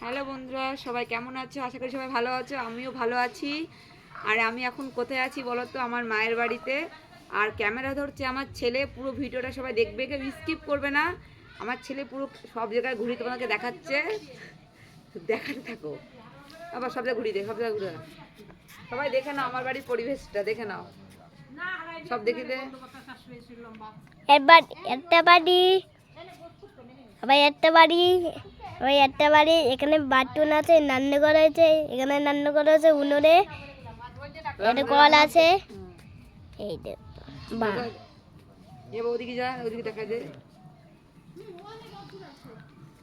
Hello বন্ধুরা, সবাই কেমন আছো? আশা করি সবাই ভালো আছো, আমিও ভালো আছি। আর আমি এখন কোথায় আছি বলো তো আমার মায়ের বাড়িতে। আর ক্যামেরা ধরছে আমার ছেলে, পুরো ভিডিওটা সবাই দেখবে, কেউ স্কিপ করবে না। আমার ছেলে পুরো সব জায়গায় ঘুরি তোমাকে দেখাচ্ছে। দেখাতে থাকো। আবার সব জায়গায় ঘুরি দে, সব জায়গায় ঘুরে। সবাই দেখে নাও আমার বাড়ির পরিবেশটা, দেখে নাও। সব দেখে দে। একটা বাড়ি। আবার একটা বাড়ি। আবার একটা বাড়ি এখানে বাথরুম আছে রান্নাঘর আছে এখানে রান্নাঘর আছে উনুনে। একটা কল আছে। এই বা ওদিকে যা ওদিকে দেখা দে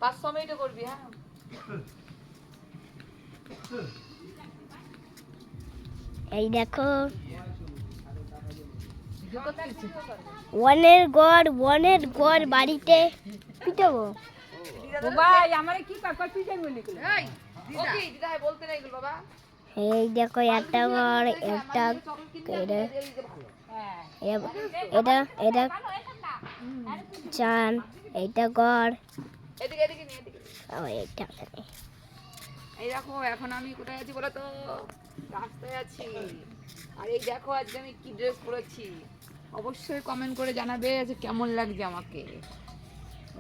পাঁচ ছ মিনিটও করবি হ্যাঁ? এই দেখো। ওয়ানের গড় ওয়ানের গড় বাড়িতে। পিটাবো? ভাই আমার কি কাকর পিটাই বলি এই দিদা। দিদা বলতে নাই বাবা। এই দেখো একটা ঘর একটা এটা এ- এটা এটা চান ঘর। এখানে। এই দেখো এখন আমি কোথায় আছি বলো তো? রাস্তায় আছি। আর এই দেখো আজকে আমি কি ড্রেস পরেছি? অবশ্যই কমেন্ট করে জানাবে যে কেমন লাগছে আমাকে।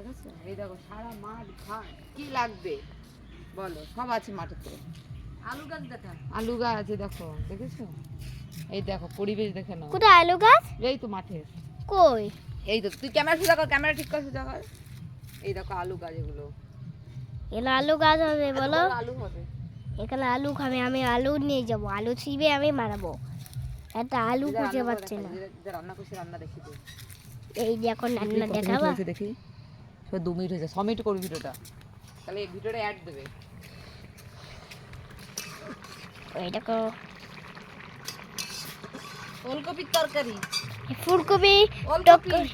বুঝেছ এই দেখো সারা মাঠ ঘাট কি লাগবে? বলো সব আছে মাঠেতে আলু গাছ দেখা। আলু গাছ আছে দেখো দেখেছ? এই দেখো পরিবেশ দেখে নাও। কোথায় আলু গাছ? এই তো মাঠের কই? এই তো তুই ক্যামেরা সোজা কর ক্যামেরা ঠিক কর সোজা কর। এই দেখো আলু গাছ এগুলো। এগুলো আলু গাছ হবে বলো। আলু হবে। এখানে আলু খাবে আমি আলু নিয়ে যাব। আলু ছিবে আমি মারাবো। একটা আলু খুঁজে পাচ্ছে না। রান্না করছে রান্না দেখি এই যে এখন রান্না দেখাবা। দেখি। দু মিনিট হয়েছে ছ মিনিট করবি ভিডিওটা। তাহলে এই ভিডিওটা অ্যাড দেবে। এই দেখো ওলকপির তরকারি। ফুলকপি তরকারি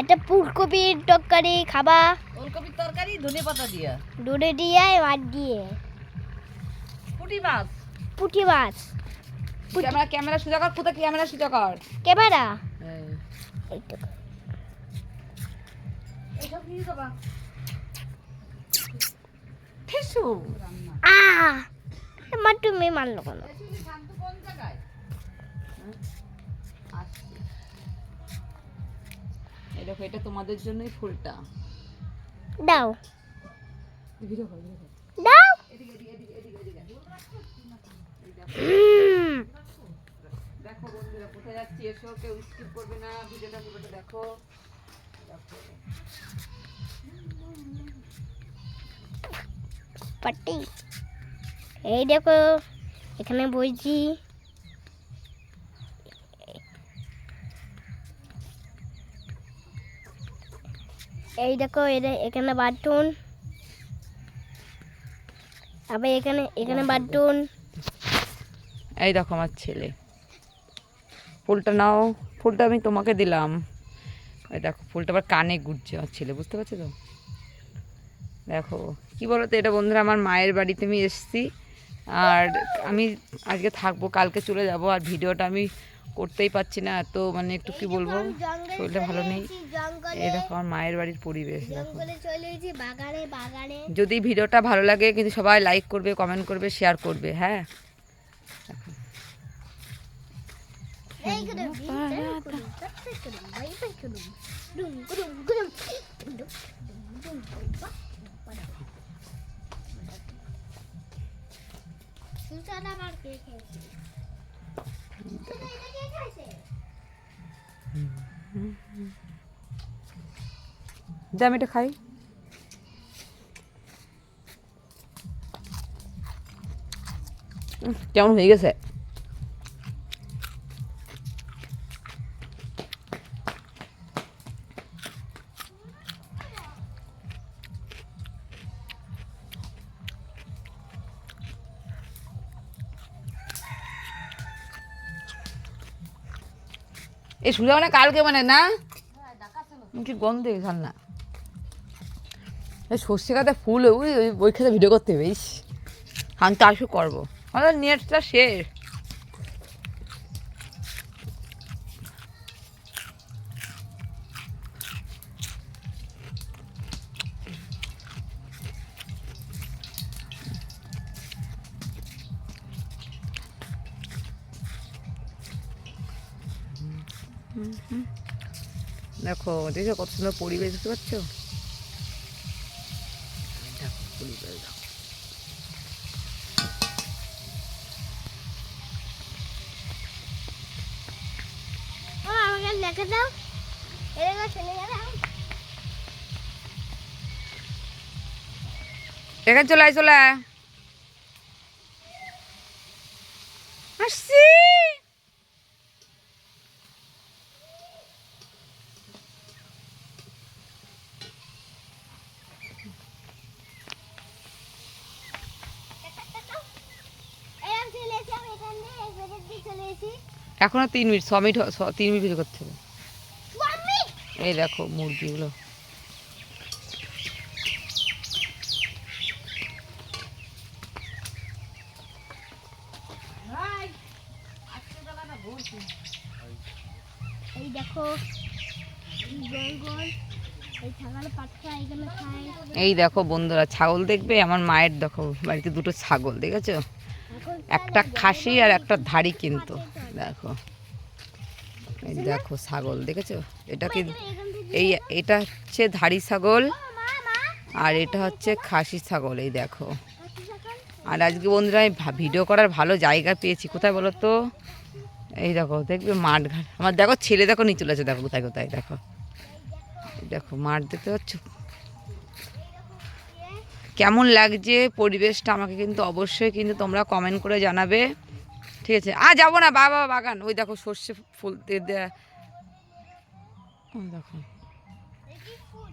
এটা ফুলকপির তরকারি খাবা। ওলকপির তরকারি ধনে পাতা দিয়া। দুধে দিয়ে মাছ দিয়ে। পুঁটি মাছ। পুঁটি মাছ। ক্যামেরা ক্যামেরা সোজা কর কোথায় ক্যামেরা সোজা কর। ক্যামেরা? এই ঠেসু। আ আমার তুমি মারলো কেন? দেখো এটা তোমাদের জন্যই ফুলটা। দাও। দেখো বন্ধুরা কোথায় যাচ্ছি? এসো কেউ স্কিপ করবে না। ভিডিওটা পুরোটা দেখো। দেখো। পাটি। এই দেখো এখানে বইছি। এই দেখো এখানে বাটুন আবার এখানে এখানে বাটুন এই দেখো আমার ছেলে। ফুলটা নাও ফুলটা আমি তোমাকে দিলাম। এই দেখো ফুলটা আবার কানে ঘুরছে আমার ছেলে বুঝতে পারছ তো? দেখো। কি বলো তো এটা বন্ধুরা আমার মায়ের বাড়িতে আমি এসেছি। আর আমি আজকে থাকব কালকে চলে যাব আর ভিডিওটা আমি করতেই পারছি না এত মানে একটু কি বলব শরীরটা ভালো নেই। এই দেখো আমার মায়ের বাড়ির পরিবেশ যদি ভিডিওটা ভালো লাগে কিন্তু সবাই লাইক করবে কমেন্ট করবে শেয়ার করবে হ্যাঁ? এই যা, আমি এটা খাই। কেমন হয়ে গেছে। এই সুজা মানে কালকে মানে না? কি গন্ধ না সর্ষে খাতে ফুল ওই ওই ওই খেতে ভিডিও করতে হবে আমি তো আসু করব। আমাদের নেটটা শেষ। দেখো দেখো কত সুন্দর পরিবেশ দেখতে পাচ্ছ? পরিবেশ দেখো। দাও এরকম চলে গেলাম এখানে চলে আয় চলে আয় আসছি এরকম চলে এসে আমি এখান দিয়ে এখানে দিয়ে চলে এসেছি এখনও তিন মিনিট ছ মিনিট তিন মিনিট কিছু করতে হবে। এই দেখো মুরগিগুলো। এই দেখো এই বন্ধুরা ছাগল দেখবে? আমার মায়ের দেখো বাড়িতে দুটো ছাগল দেখেছ? একটা খাসি আর একটা ধাড়ি কিন্তু। দেখো। এই দেখো ছাগল দেখেছ? এটা কি এই এটা হচ্ছে ধাড়ি ছাগল। আর এটা হচ্ছে খাসি ছাগল এই দেখো। আর আজকে বন্ধুরা আমি ভিডিও করার ভালো জায়গা পেয়েছি। কোথায় বলো তো? এই দেখো দেখবে মাঠ ঘাট। আমার দেখো ছেলে দেখো নিচে আছে দেখো কোথায় কোথায় দেখো। দেখো মাঠ দেখতে পাচ্ছ? কেমন লাগছে পরিবেশটা আমাকে কিন্তু অবশ্যই কিন্তু তোমরা কমেন্ট করে জানাবে। ঠিক আছে। আর যাব না বাবা বাগান। ওই দেখো সর্ষে ফুল দেখো দেখি। ফুল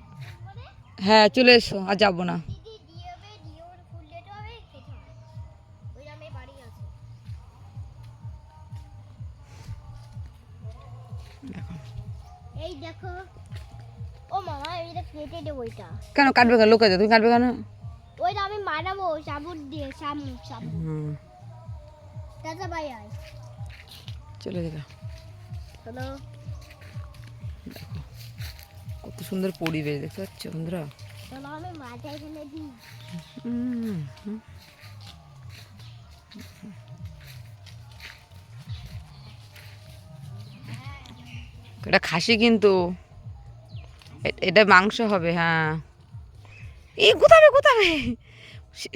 হ্যাঁ চলে এসো আর যাব না। কেন কাটবে কেন? লোকে তুমি কাটবে কেন? ওইটা আমি মারাবো সাবুন দিয়ে শামুক হুম। দাদা ভাই আয়। চলে গেলাম হ্যালো? কত সুন্দর পরিবেশ দেখতে পাচ্ছ বন্ধুরা? আমি মাথায় ফেলে দিই। উম, হুম। এটা খাসি কিন্তু। এটা মাংস হবে হ্যাঁ। এই কোথাবে কোথাবে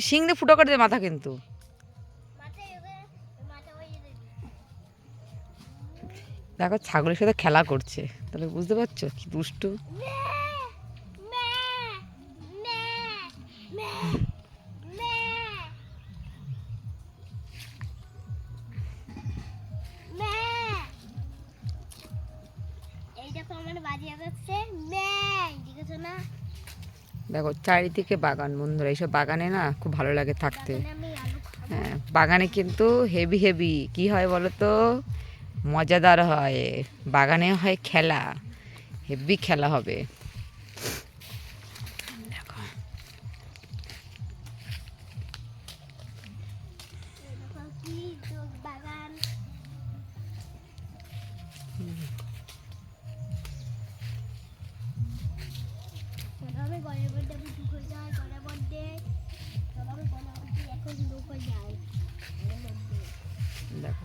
শিং দিয়ে ফুটো করে দে মাথা কিন্তু। দেখো ছাগলের সাথে খেলা করছে। তাহলে বুঝতে পারছ? কি দুষ্টু। দেখো চারিদিকে বাগান বন্ধুরা। এইসব বাগানে না খুব ভালো লাগে থাকতে। হ্যাঁ বাগানে কিন্তু হেভি হেভি কি হয় বলো তো? মজাদার হয় বাগানে হয় খেলা হেভি খেলা হবে। দেখো।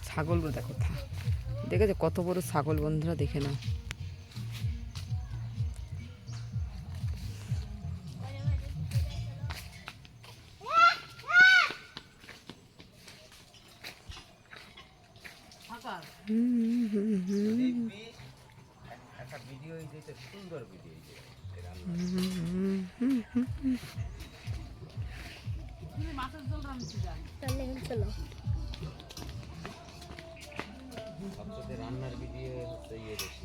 ছাগলগুলো দেখো থা- দেখেছ কত বড় ছাগল বন্ধুরা দেখে নাও। ঘরের মধ্যে ঢুকে যাই চলো রান্নার ভিডিও হচ্ছে ইয়ে বেশি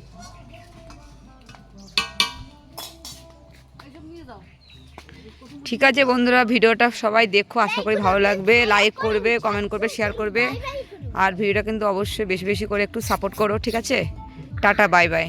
ঠিক আছে বন্ধুরা, ভিডিওটা সবাই দেখো, আশা করি ভালো লাগবে। লাইক করবে কমেন্ট করবে শেয়ার করবে। আর ভিডিওটা কিন্তু অবশ্যই বেশি বেশি করে একটু সাপোর্ট করো, ঠিক আছে? Tata bye bye